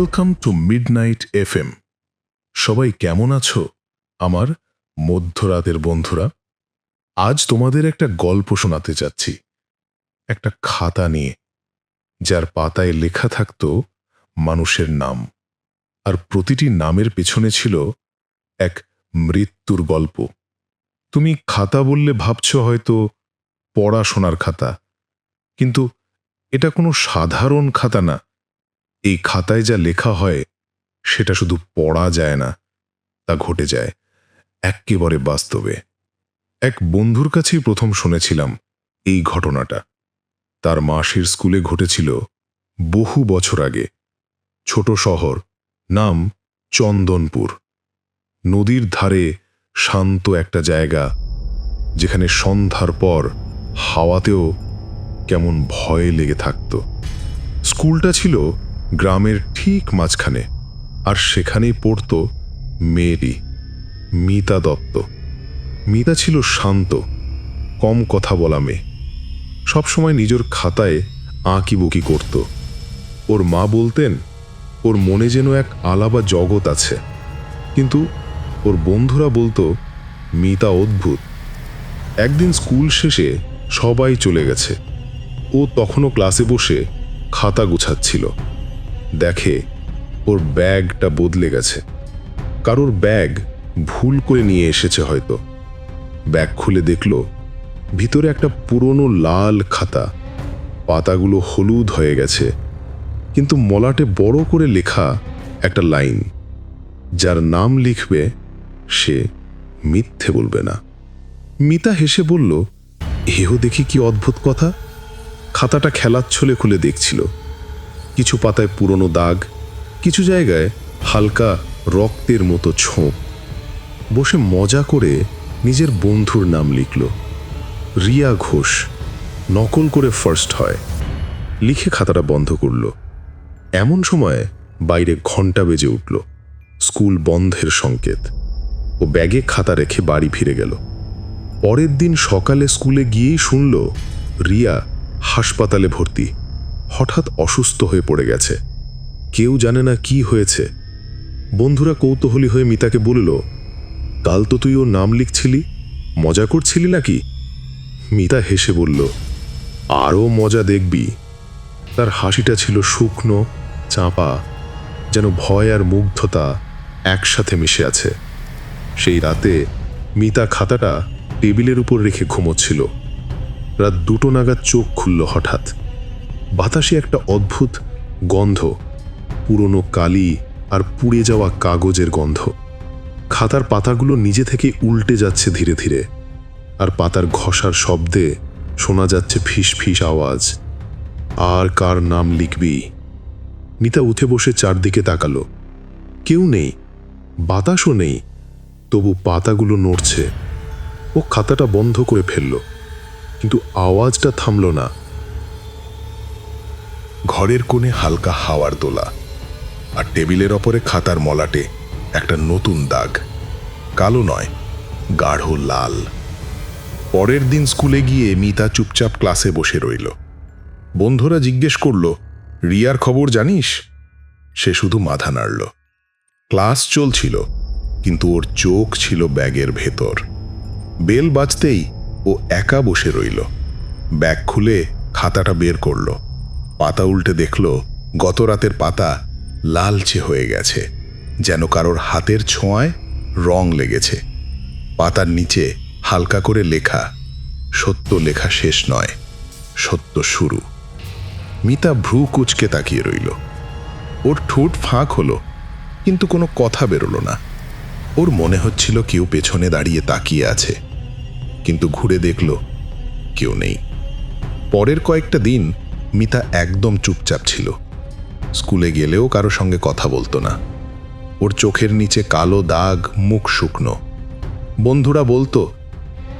Welcome to midnight FM সবাই কেমন আছো? আমার মধ্যরাতের বন্ধুরা, আজ তোমাদের একটা গল্প শোনাতে চাচ্ছি একটা খাতা নিয়ে, যার পাতায় লেখা থাকতো মানুষের নাম। আর প্রতিটি নামের পেছনে ছিল এক মৃত্যুর গল্প। তুমি খাতা বললে ভাবছ হয়তো পড়াশোনার খাতা, কিন্তু এটা কোনো সাধারণ খাতা না। এই খাতায় যা লেখা হয়, সেটা শুধু পড়া যায় না, তা ঘটে যায়। এক্কেবারে বাস্তবে। এক বন্ধুর কাছেই প্রথম শুনেছিলাম এই ঘটনাটা। তার মাসির স্কুলে ঘটেছিল বহু বছর আগে। ছোট শহর, নাম চন্দনপুর। নদীর ধারে শান্ত একটা জায়গা, যেখানে সন্ধ্যার পর হাওয়াতেও কেমন ভয় লেগে থাকত। স্কুলটা ছিল গ্রামের ঠিক মাঝখানে, আর সেখানেই পড়ত মেয়েটি মিতা দত্ত। মিতা ছিল শান্ত, কম কথা বলা মেয়ে। সবসময় নিজের খাতায় আঁকিবুকি করত। ওর মা বলতেন, ওর মনে যেন এক আলাবা জগৎ আছে। কিন্তু ওর বন্ধুরা বলতো, মিতা অদ্ভুত। একদিন স্কুল শেষে সবাই চলে গেছে। ও তখনও ক্লাসে বসে খাতা গুছাচ্ছিল। দেখে ওর ব্যাগটা বদলে গেছে। কারোর ব্যাগ ভুল করে নিয়ে এসেছে হয়তো। ব্যাগ খুলে দেখল ভিতরে একটা পুরনো লাল খাতা। পাতাগুলো হলুদ হয়ে গেছে, কিন্তু মলাটে বড় করে লেখা একটা লাইন। যার নাম লিখবে, সে মিথ্যে বলবে না। মিতা হেসে বলল, এও দেখি কি অদ্ভুত কথা? খাতাটা খেলার ছলে খুলে দেখছিল। কিছু পাতায় পুরনো দাগ, কিছু জায়গায় হালকা রক্তের মতো ছোপ। বসে মজা করে নিজের বন্ধুর নাম লিখল। রিয়া ঘোষ, নকল করে ফার্স্ট হয়। লিখে খাতাটা বন্ধ করল। এমন সময় বাইরে ঘণ্টা বেজে উঠল। স্কুল বন্ধের সংকেত। ও ব্যাগে খাতা রেখে বাড়ি ফিরে গেল। পরের দিন সকালে স্কুলে গিয়েই শুনল, রিয়া হাসপাতালে ভর্তি। হঠাৎ অসুস্থ হয়ে পড়ে গেছে। কেউ জানে না কি হয়েছে। বন্ধুরা কৌতূহলী হয়ে মিতাকে বলল, কাল তো তুই ওর নাম লিখছিলি? মজা করছিলি নাকি? মিতা হেসে বলল আরও মজা দেখবি। তার হাসিটা ছিল শুকনো, চাপা, যেন ভয় আর মুগ্ধতা একসাথে মিশে আছে। সেই রাতে মিতা খাতাটা টেবিলের উপর রেখে ঘুমোচ্ছিল। রাত দুটো নাগাদ চোখ খুলল হঠাৎ। বাতাসে একটা অদ্ভুত গন্ধ, পুরনো কালি আর পুড়ে যাওয়া কাগজের গন্ধ। খাতার পাতাগুলো নিজে থেকে উল্টে যাচ্ছে ধীরে ধীরে, আর পাতার ঘষার শব্দে শোনা যাচ্ছে ফিস ফিস আওয়াজ। আর কার নাম লিখবি? মিতা উঠে বসে চারদিকে তাকালো। কেউ নেই, বাতাসও নেই, তবু পাতাগুলো নড়ছে। ও খাতাটা বন্ধ করে ফেলল, কিন্তু আওয়াজটা থামল না। ঘরের কোণে হালকা হাওয়ার দোলা আর টেবিলের ওপরে খাতার মলাটে একটা নতুন দাগ। কালো নয়, গাঢ় লাল। পরের দিন স্কুলে গিয়ে মিতা চুপচাপ ক্লাসে বসে রইল। বন্ধুরা জিজ্ঞেস করল, রিয়ার খবর জানিস? সে শুধু মাথা নাড়ল। ক্লাস চলছিল, কিন্তু ওর চোখ ছিল ব্যাগের ভেতর। বেল বাজতেই ও একা বসে রইল। ব্যাগ খুলে খাতাটা বের করল। পাতা উল্টে দেখল গত রাতের পাতা লালচে হয়ে গেছে, যেন কারোর হাতের ছোঁয়ায় রং লেগেছে। পাতার নিচে হালকা করে লেখা, সত্য লেখা শেষ নয়, সত্য শুরু। মিতা ভ্রু কুচকে তাকিয়ে রইল। ওর ঠোঁট ফাঁক হলো, কিন্তু কোনো কথা বেরোলো না। ওর মনে হচ্ছিল কেউ পেছনে দাঁড়িয়ে তাকিয়ে আছে, কিন্তু ঘুরে দেখল কেউ নেই। পরের কয়েকটা দিন মিতা একদম চুপচাপ ছিল। স্কুলে গেলেও কারও সঙ্গে কথা বলতো না। ওর চোখের নিচে কালো দাগ, মুখ শুকনো। বন্ধুরা বলতো,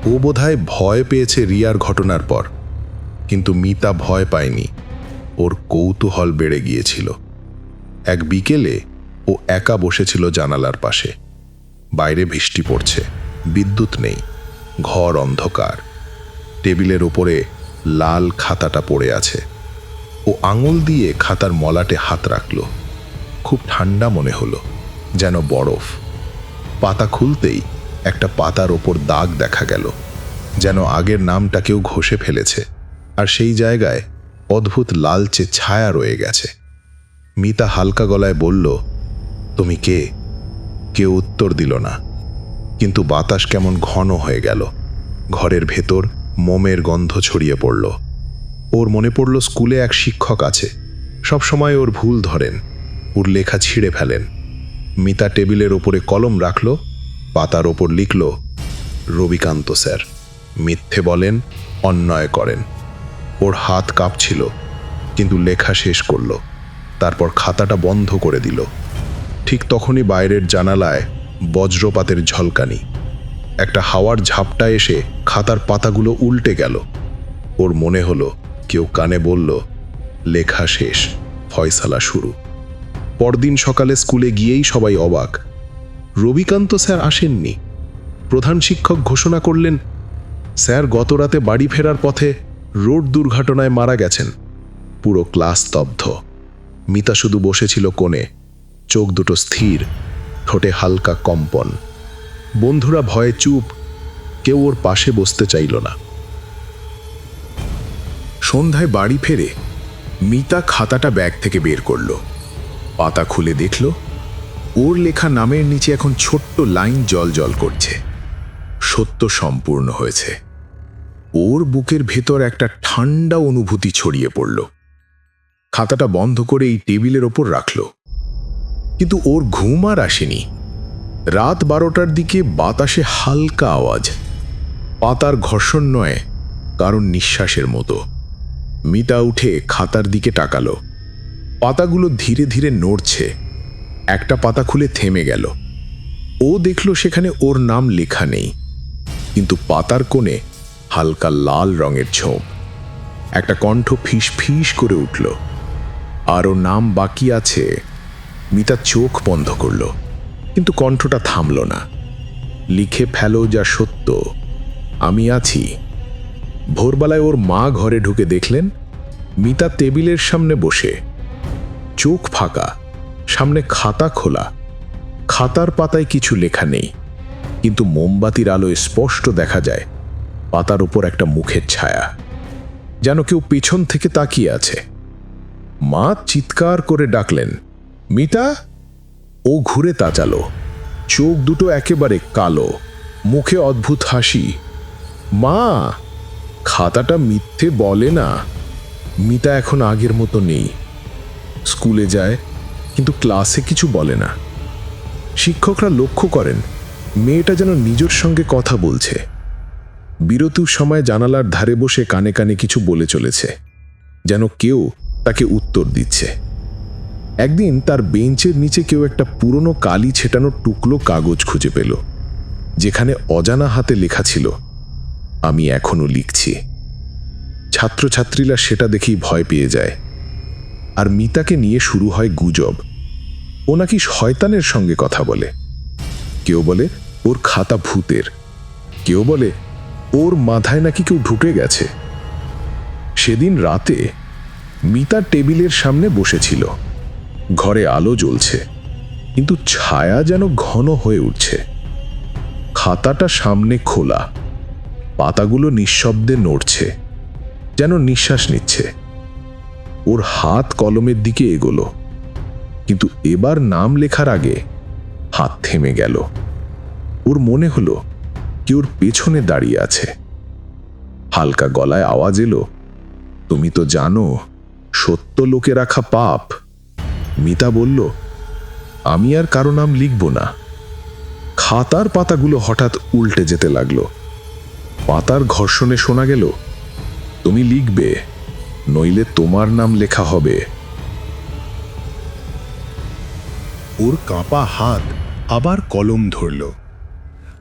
ও বোধহয় ভয় পেয়েছে রিয়ার ঘটনার পর। কিন্তু মিতা ভয় পায়নি। ওর কৌতূহল বেড়ে গিয়েছিল। এক বিকেলে ও একা বসেছিল জানালার পাশে। বাইরে বৃষ্টি পড়ছে, বিদ্যুৎ নেই, ঘর অন্ধকার। টেবিলের ওপরে লাল খাতাটা পড়ে আছে। ও আঙুল দিয়ে খাতার মলাটে হাত রাখল। খুব ঠান্ডা মনে হলো, যেন বরফ। পাতা খুলতেই একটা পাতার ওপর দাগ দেখা গেল, যেন আগের নামটা কেউ ঘষে ফেলেছে, আর সেই জায়গায় অদ্ভুত লালচে ছায়া রয়ে গেছে। মিতা হালকা গলায় বলল, তুমি কে? কেউ উত্তর দিল না, কিন্তু বাতাস কেমন ঘন হয়ে গেল। ঘরের ভেতর মোমের গন্ধ ছড়িয়ে পড়ল। ওর মনে পড়ল স্কুলে এক শিক্ষক আছে। সব সময় ওর ভুল ধরেন। ওর লেখা ছিঁড়ে ফেলেন। মিতা টেবিলের ওপরে কলম রাখল, পাতার ওপর লিখল, রবিকান্ত স্যার, মিথ্যে বলেন, অন্যায় করেন। ওর হাত কাঁপছিল, কিন্তু লেখা শেষ করল। তারপর খাতাটা বন্ধ করে দিল। ঠিক তখনই বাইরের জানালায় বজ্রপাতের ঝলকানি। একটা হাওয়ার ঝাপটা এসে খাতার পাতাগুলো উল্টে গেল। ওর মনে হলো কেউ কানে বলল, লেখা শেষ, ফয়সালা শুরু। পরদিন সকালে স্কুলে গিয়েই সবাই অবাক। রবিকান্ত স্যার আসেননি। প্রধান শিক্ষক ঘোষণা করলেন, স্যার গত রাতে বাড়ি ফেরার পথে রোড দুর্ঘটনায় মারা গেছেন। পুরো ক্লাস স্তব্ধ। মিতা শুধু বসেছিল কোণে। চোখ দুটো স্থির, ঠোঁটে হালকা কম্পন। বন্ধুরা ভয়ে চুপ, কেউ ওর পাশে বসতে চাইল না। সন্ধ্যায় বাড়ি ফেরে মিতা খাতাটা ব্যাগ থেকে বের করল। পাতা খুলে দেখল, ওর লেখা নামের নিচে এখন ছোট্ট লাইন জল জল করছে। সত্য সম্পূর্ণ হয়েছে। ওর বুকের ভেতর একটা ঠান্ডা অনুভূতি ছড়িয়ে পড়ল। খাতাটা বন্ধ করে এই টেবিলের ওপর রাখল। কিন্তু ওর ঘুম আর আসেনি। রাত বারোটার দিকে বাতাসে হালকা আওয়াজ। পাতার ঘর্ষণ নয়, কারণ নিঃশ্বাসের মতো। মিতা উঠে খাতার দিকে তাকালো। পাতাগুলো ধীরে ধীরে নড়ছে। একটা পাতা খুলে থেমে গেল। ও দেখল সেখানে ওর নাম লেখা নেই। কিন্তু পাতার কোণে হালকা লাল রঙের ছোপ একটা কণ্ঠ ফিস ফিস করে উঠল। আরও নাম বাকি আছে। মিতা চোখ বন্ধ করল। কিন্তু কণ্ঠটা থামল না। লিখে ফেলো যা সত্য। আমি আছি। ভোরবেলায় ওর মা ঘরে ঢুকে দেখলেন মিতা টেবিলের সামনে বসে। চোখ ফাঁকা, সামনে খাতা খোলা। খাতার পাতায় কিছু লেখা নেই, কিন্তু মোমবাতির আলোয় স্পষ্ট দেখা যায় পাতার উপর একটা মুখের ছায়া। যেন কেউ পেছন থেকে তাকিয়ে আছে। মা চিৎকার করে ডাকলেন, মিতা? ও ঘুরে তাচালো। চোখ দুটো একেবারে কালো, মুখে অদ্ভুত হাসি। মা! খাতাটা মিথ্যে বলে না। মিতা এখন আগের মতো নেই। স্কুলে যায়, কিন্তু ক্লাসে কিছু বলে না। শিক্ষকরা লক্ষ্য করেন, মেয়েটা যেন নিজের সঙ্গে কথা বলছে। বিরতির সময় জানালার ধারে বসে কানে কানে কিছু বলে চলেছে, যেন কেউ তাকে উত্তর দিচ্ছে। একদিন তার বেঞ্চের নিচে কেউ একটা পুরনো কালি ছেটানো টুকলো কাগজ খুঁজে পেল, যেখানে অজানা হাতে লেখা ছিল আমি এখনও লিখছি। ছাত্রছাত্রীরা সেটা দেখেই ভয় পেয়ে যায়। আর মিতাকে নিয়ে শুরু হয় গুজব। ও নাকি শয়তানের সঙ্গে কথা বলে। কেউ বলে, ওর খাতা ভূতের। কেউ বলে, ওর মাথায় নাকি কেউ ঢুকে গেছে। সেদিন রাতে মিতা টেবিলের সামনে বসেছিল। ঘরে আলো জ্বলছে, কিন্তু ছায়া যেন ঘন হয়ে উঠছে। খাতাটা সামনে খোলা। পাতাগুলো নিঃশব্দে নড়ছে, যেন নিঃশ্বাস নিচ্ছে। ওর হাত কলমের দিকে এগোলো, কিন্তু এবার নাম লেখার আগে হাত থেমে গেল। ওর মনে হলো কি ওর পেছনে দাঁড়িয়ে আছে। হালকা গলায় আওয়াজ এলো, তুমি তো জানো, সত্য লোকে রাখা পাপ। মিতা বলল, আমি আর কারও নাম লিখব না। খাতার পাতাগুলো হঠাৎ উল্টে যেতে লাগল। পাতার ঘর্ষণে শোনা গেল, তুমি লিখবে, নইলে তোমার নাম লেখা হবে। ওর কাঁপা হাত আবার কলম ধরল।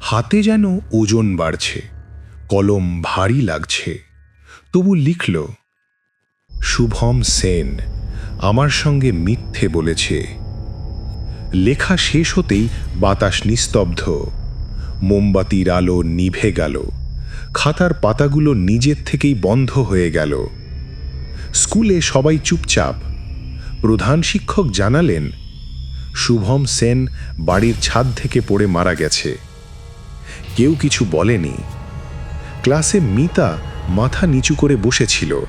হাতে যেন ওজন বাড়ছে, কলম ভারী লাগছে। তবু লিখল, শুভম সেন আমার সঙ্গে মিথ্যে বলেছে। লেখা শেষ হতেই বাতাস নিস্তব্ধ। মোমবাতির আলো নিভে গেল। খাতার পাতাগুলো নিজের থেকেই বন্ধ হয়ে গেল। স্কুলে সবাই চুপচাপ। প্রধান শিক্ষক জানালেন, শুভম সেন বাড়ির ছাদ থেকে পড়ে মারা গেছে। কেউ কিছু বলেনি। ক্লাসে মিতা মাথা নিচু করে বসেছিল।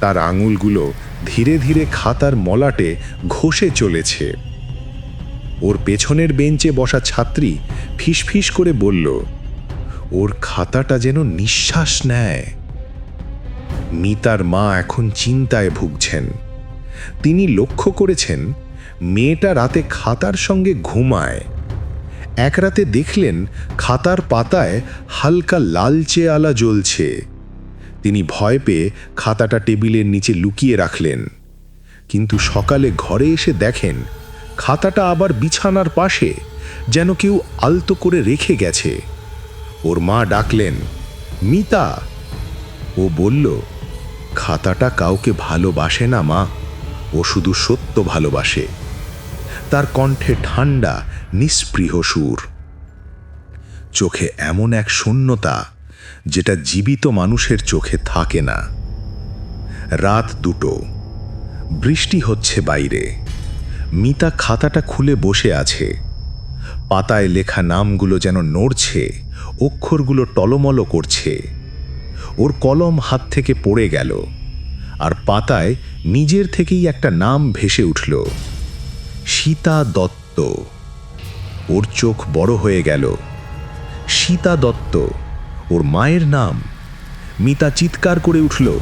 তার আঙুলগুলো ধীরে ধীরে খাতার মলাটে ঘষে চলেছে। ওর পেছনের বেঞ্চে বসা ছাত্রী ফিসফিস করে বলল ওর খাতাটা যেন নিঃশ্বাস নেয়। মিতার মা এখন চিন্তায় ভুগছেন। তিনি লক্ষ্য করেছেন, মেয়েটা রাতে খাতার সঙ্গে ঘুমায়। এক রাতে দেখলেন খাতার পাতায় হালকা লালচে আলা জ্বলছে। তিনি ভয় পেয়ে খাতাটা টেবিলের নিচে লুকিয়ে রাখলেন। কিন্তু সকালে ঘরে এসে দেখেন, খাতাটা আবার বিছানার পাশে যেন কেউ আলতো করে রেখে গেছে। ওর মা ডাকলেন, মিতা। ও বলল, খাতাটা কাউকে ভালোবাসে না, মা। ও শুধু সত্য ভালোবাসে। তার কণ্ঠে ঠান্ডা নিস্পৃহ সুর। চোখে এমন এক শূন্যতা, যেটা জীবিত মানুষের চোখে থাকে না। রাত দুটো। বৃষ্টি হচ্ছে বাইরে। মিতা খাতাটা খুলে বসে আছে। পাতায় লেখা নামগুলো যেন নড়ছে। অক্ষরগুলো টলমল করছে। ওর কলম হাত থেকে পড়ে গেল, আর পাতায় নিজের থেকেই একটা নাম ভেসে উঠল, সীতা দত্ত। ওর চোখ বড় হয়ে গেল। সীতা দত্ত, ওর মায়ের নাম। মিতা চিৎকার করে উঠল,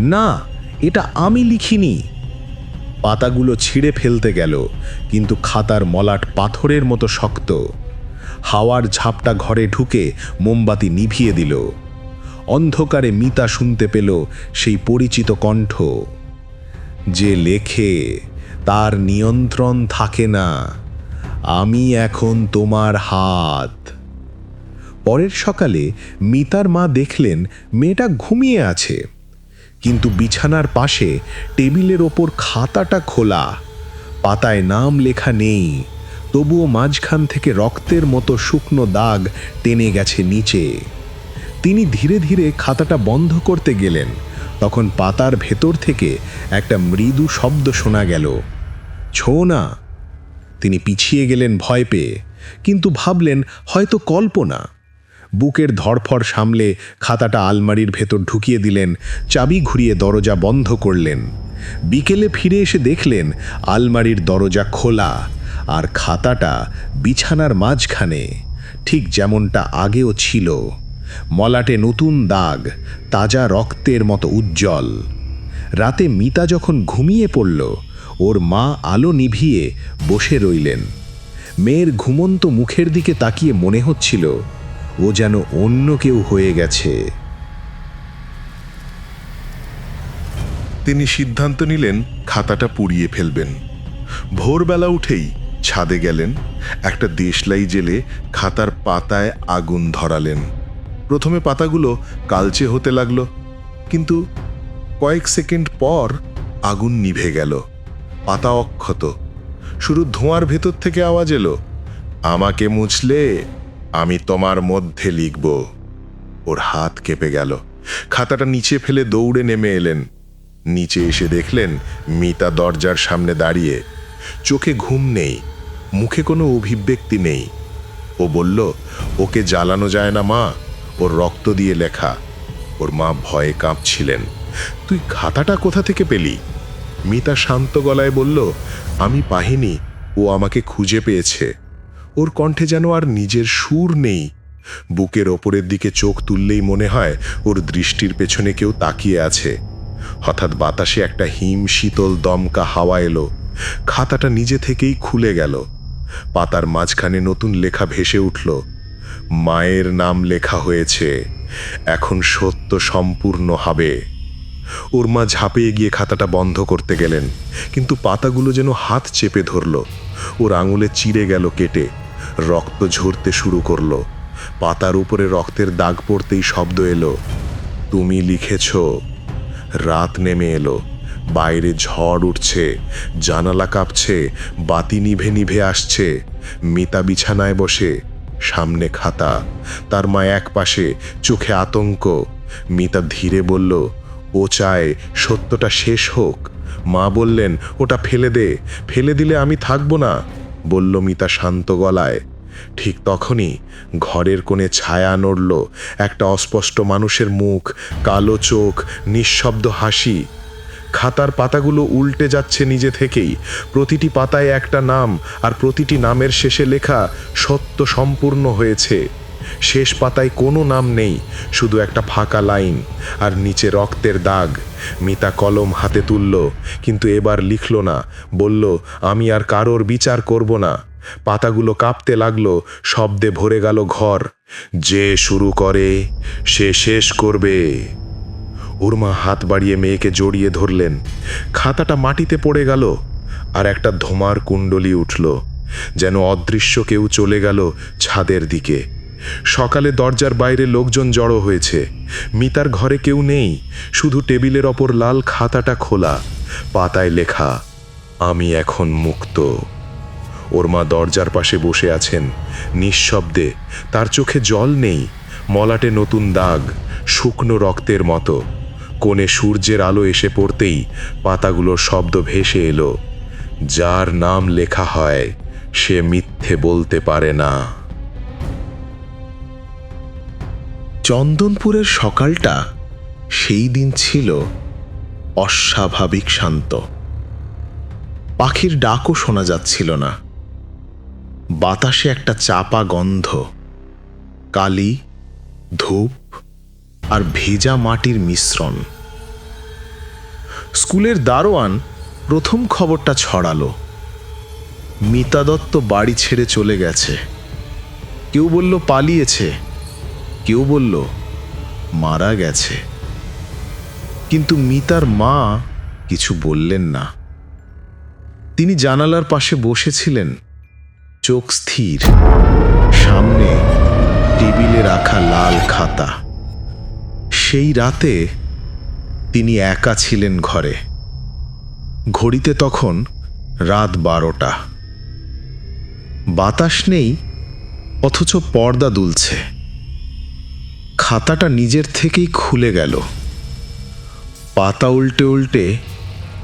না, এটা আমি লিখিনি। পাতাগুলো ছিঁড়ে ফেলতে গেল, কিন্তু খাতার মলাট পাথরের মতো শক্ত। হাওয়ার ঝাপটা ঘরে ঢুকে মোমবাতি নিভিয়ে দিল। অন্ধকারে মিতা শুনতে পেল সেই পরিচিত কণ্ঠ। যে লেখে, তার নিয়ন্ত্রণ থাকে না। আমি এখন তোমার হাত। পরের সকালে মিতার মা দেখলেন মেয়েটা ঘুমিয়ে আছে। কিন্তু বিছানার পাশে টেবিলের ওপর খাতাটা খোলা। পাতায় নাম লেখা নেই। তবুও মাঝখান থেকে রক্তের মতো শুকনো দাগ টেনে গেছে নিচে। তিনি ধীরে ধীরে খাতাটা বন্ধ করতে গেলেন। তখন পাতার ভেতর থেকে একটা মৃদু শব্দ শোনা গেল। ছো না। তিনি পিছিয়ে গেলেন ভয় পেয়ে। কিন্তু ভাবলেন, হয়তো কল্পনা। বুকের ধরফর সামলে খাতাটা আলমারির ভেতর ঢুকিয়ে দিলেন, চাবি ঘুরিয়ে দরজা বন্ধ করলেন। বিকেলে ফিরে এসে দেখলেন, আলমারির দরজা খোলা। আর খাতাটা বিছানার মাঝখানে, ঠিক যেমনটা আগেও ছিল। মলাটে নতুন দাগ, তাজা রক্তের মতো উজ্জ্বল। রাতে মিতা যখন ঘুমিয়ে পড়ল, ওর মা আলো নিভিয়ে বসে রইলেন। মেয়ের ঘুমন্ত মুখের দিকে তাকিয়ে মনে হচ্ছিল, ও যেন অন্য কেউ হয়ে গেছে। তিনি সিদ্ধান্ত নিলেন, খাতাটা পুড়িয়ে ফেলবেন। ভোরবেলা উঠেই ছাদে গেলেন, একটা দেশলাই জেলে খাতার পাতায় আগুন ধরালেন। প্রথমে পাতাগুলো কালচে হতে লাগল, কিন্তু কয়েক সেকেন্ড পর আগুন নিভে গেল, পাতা অক্ষত। শুরু ধোঁয়ার ভেতর থেকে আওয়াজ এলো, আমাকে মুছলে আমি তোমার মধ্যে লিখব। ওর হাত কেঁপে গেল। খাতাটা নিচে ফেলে দৌড়ে নেমে এলেন। নিচে এসে দেখলেন মিতা দরজার সামনে দাঁড়িয়ে। চোখে ঘুম নেই মুখে কোনো অভিব্যক্তি নেই। ও বলল, ওকে জ্বালানো যায় না, মা। ওর রক্ত দিয়ে লেখা। ওর মা ভয়ে কাঁপছিলেন। তুই খাতাটা কোথা থেকে পেলি? মিতা শান্ত গলায় বলল, আমি পাহিনি ও আমাকে খুঁজে পেয়েছে। ওর কণ্ঠে যেন আর নিজের সুর নেই। বুকের ওপরের দিকে চোখ তুললেই মনে হয় ওর দৃষ্টির পেছনে কেউ তাকিয়ে আছে। হঠাৎ বাতাসে একটা হিম শীতল দমকা হাওয়া এলো। খাতাটা নিজে থেকেই খুলে গেল। পাতার মাঝখানে নতুন লেখা ভেসে উঠল। মায়ের নাম লেখা হয়েছে, এখন সত্য সম্পূর্ণ হবে। ওর মা ঝাঁপিয়ে গিয়ে খাতাটা বন্ধ করতে গেলেন, কিন্তু পাতাগুলো যেন হাত চেপে ধরল। ওর আঙুলে চিড়ে গেল কেটে, রক্ত ঝরতে শুরু করল। পাতার উপরে রক্তের দাগ পড়তেই শব্দ এলো। তুমি লিখেছ, রাত নেমে এলো। বাইরে ঝড় উঠছে, জানালা কাঁপছে, বাতি নিভে নিভে আসছে। মিতা বিছানায় বসে, সামনে খাতা, তার মা এক পাশে, চোখে আতঙ্ক। মিতা ধীরে বলল, ও চায় সত্যটা শেষ হোক। মা বললেন, ওটা ফেলে দে, ফেলে দিলে আমি থাকব না। বলল মিতা শান্ত গলায়। ঠিক তখনই ঘরের কোণে ছায়া নড়ল, একটা অস্পষ্ট মানুষের মুখ, কালো চোখ, নিঃশব্দ হাসি। খাতার পাতাগুলো উল্টে যাচ্ছে নিজে থেকেই। প্রতিটি পাতায় একটা নাম আর প্রতিটি নামের শেষে লেখা সত্য সম্পূর্ণ হয়েছে। শেষ পাতায় কোনো নাম নেই, শুধু একটা ফাঁকা লাইন আর নিচে রক্তের দাগ। মিতা কলম হাতে তুলল, কিন্তু এবার লিখল না, বলল, আমি আর কারোর বিচার করব না। পাতাগুলো কাঁপতে লাগল, শব্দে ভরে গেল ঘর। যে শুরু করে, সে শেষ করবে। উর্মা হাত বাড়িয়ে মেয়েকে জড়িয়ে ধরলেন। খাতাটা মাটিতে পড়ে গেল আর একটা ধোমার কুণ্ডলি উঠল, যেন অদৃশ্য কেউ চলে গেল ছাদের দিকে। সকালে দরজার বাইরে লোকজন জড়ো হয়েছে। মিতার ঘরে কেউ নেই, শুধু টেবিলের ওপর লাল খাতাটা খোলা, পাতায় লেখা, আমি এখন মুক্ত। ওর মা দরজার পাশে বসে আছেন। নিঃশব্দে তার চোখে জল নেই, মলাটে নতুন দাগ, শুকনো রক্তের মতো। কোণে সূর্যের আলো এসে পড়তেই পাতাগুলোর শব্দ ভেসে এলো। যার নাম লেখা হয়, সে মিথ্যে বলতে পারে না। চন্দনপুরের সকালটা সেই দিন ছিল অস্বাভাবিক শান্ত। পাখির ডাকও শোনা যাচ্ছিল না। বাতাসে একটা চাপা গন্ধ, কালি, ধূপ আর ভেজা মাটির মিশ্রণ। স্কুলের দারোয়ান প্রথম খবরটা ছড়ালো। মিতা দত্ত বাড়ি ছেড়ে চলে গেছে। কেউ বলল, পালিয়েছে। কেউ বলল, মারা গেছে। কিন্তু মিতার মা কিছু বললেন না। তিনি জানালার পাশে বসেছিলেন। চোখ স্থির। সামনে টেবিলে রাখা লাল খাতা। সেই রাতে তিনি একা ছিলেন ঘরে। ঘড়িতে তখন রাত বারোটা। বাতাস নেই, অথচ পর্দা দুলছে। খাতাটা নিজের থেকেই খুলে গেল। পাতা উল্টে উল্টে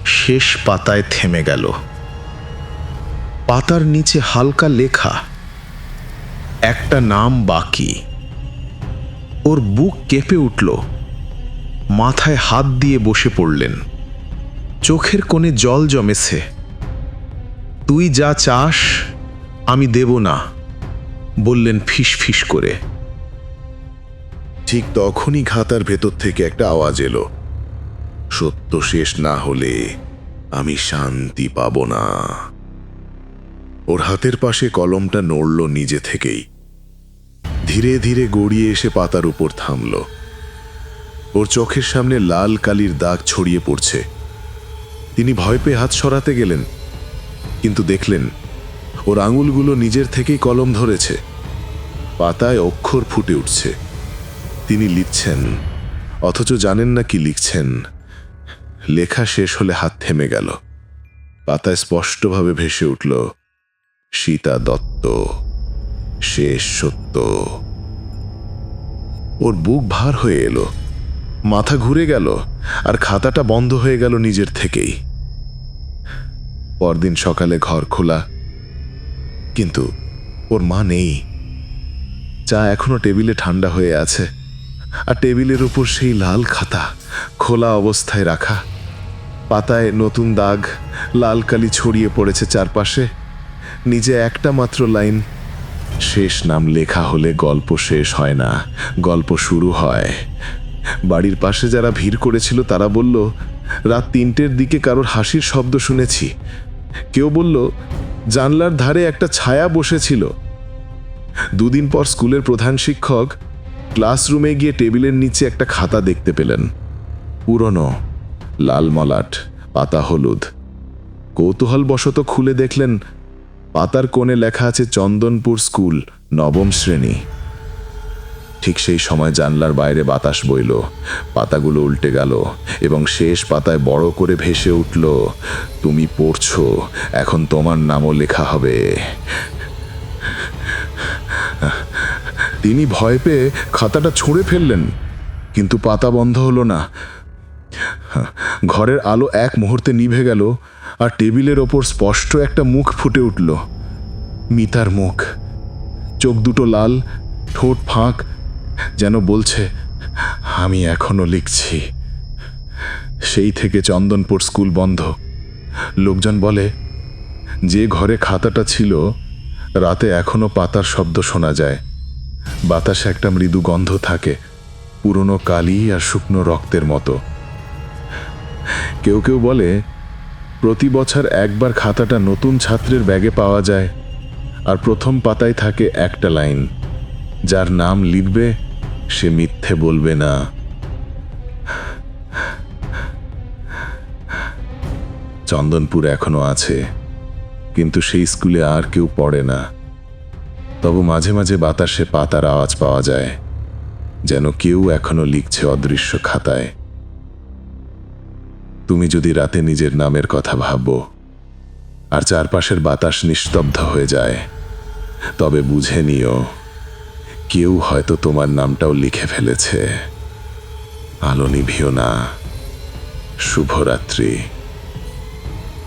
শেষ পাতায় থেমে গেল। পাতার নিচে হালকা লেখা, একটা নাম বাকি। ওর বুক কেঁপে উঠল। মাথায় হাত দিয়ে বসে পড়লেন। চোখের কোণে জল জমেছে। তুই যা চাস, আমি দেব না, বললেন ফিস ফিস করে। ঠিক তখনই খাতার ভেতর থেকে একটা আওয়াজ এলো। সত্য শেষ না হলে আমি শান্তি পাব না। ওর হাতের পাশে কলমটা নড়ল নিজে থেকেই। ধীরে ধীরে গড়িয়ে এসে পাতার উপর থামল। ওর চোখের সামনে লাল কালির দাগ ছড়িয়ে পড়ছে। তিনি ভয় পেয়ে হাত সরাতে গেলেন, কিন্তু দেখলেন, ওর আঙুলগুলো নিজের থেকেই কলম ধরেছে। পাতায় অক্ষর ফুটে উঠছে। তিনি লিখছেন, অথচ জানেন না কি লিখছেন। লেখা শেষ হলে হাত থেমে গেল। পাতায় স্পষ্টভাবে ভেসে উঠল, সীতা দত্ত, শেষ সত্য। ওর বুক ভার হয়ে এলো। মাথা ঘুরে গেল আর খাতাটা বন্ধ হয়ে গেল নিজের থেকেই। পরদিন সকালে ঘর খোলা, কিন্তু ওর মা নেই। চা এখনও টেবিলে ঠান্ডা হয়ে আছে, আর টেবিলের উপর সেই লাল খাতা খোলা অবস্থায় রাখা। পাতায় নতুন দাগ, লাল কালি ছড়িয়ে পড়েছে চারপাশে। নিজে একটা মাত্র লাইন, শেষ নাম লেখা হলে গল্প শেষ হয় না, গল্প শুরু হয় বাড়ির পাশে যারা ভিড় করেছিল তারা বলল, রাত তিনটের দিকে কারোর হাসির শব্দ শুনেছি। কেউ বলল, জানলার ধারে একটা ছায়া বসেছিল। দুদিন পর স্কুলের প্রধান শিক্ষক ক্লাসরুমে গিয়ে টেবিলের নিচে একটা খাতা দেখতে পেলেন। পুরনো, লাল মলাট, পাতা হলুদ। কৌতূহলবশত খুলে দেখলেন, পাতার কোণে লেখা আছে চন্দনপুর স্কুল, নবম শ্রেণি। ঠিক সেই সময় জানলার বাইরে বাতাস বইল। পাতাগুলো উল্টে গেল এবং শেষ পাতায় বড় করে ভেসে উঠল, তুমি পড়ছো, এখন তোমার নামও লেখা হবে। তিনি ভয় পেয়ে খাতাটা ছুঁড়ে ফেললেন, কিন্তু পাতা বন্ধ হলো না। ঘরের আলো এক মুহূর্তে নিভে গেল আর টেবিলের ওপর স্পষ্ট একটা মুখ ফুটে উঠল, মিতার মুখ। চোখ দুটো লাল, ঠোঁট ফাঁক যেন বলছে, আমি এখনও লিখছি। সেই থেকে চন্দনপুর স্কুল বন্ধ। লোকজন বলে, যে ঘরে খাতাটা ছিল, রাতে এখনও পাতার শব্দ শোনা যায়। বাতাসে একটা মৃদু গন্ধ থাকে, পুরনো কালি আর শুকনো রক্তের মতো। কেউ কেউ বলে, প্রতি বছর একবার খাতাটা নতুন ছাত্রের ব্যাগে পাওয়া যায়, আর প্রথম পাতায় থাকে একটা লাইন, যার নাম লিখবে সে মিথ্যে বলবে না। চন্দনপুর এখনও আছে, কিন্তু সেই স্কুলে আর কেউ পড়ে না। তবু মাঝে মাঝে বাতাসে পাতার আওয়াজ পাওয়া যায়, যেন কেউ এখনও লিখছে অদৃশ্য খাতায়। তুমি যদি রাতে নিজের নামের কথা ভাবো, আর চারপাশের বাতাস নিস্তব্ধ হয়ে যায়, তবে বুঝে নিও কেউ হয়তো তোমার নামটাও লিখে ফেলেছে। আলো নিভিও না। শুভরাত্রি।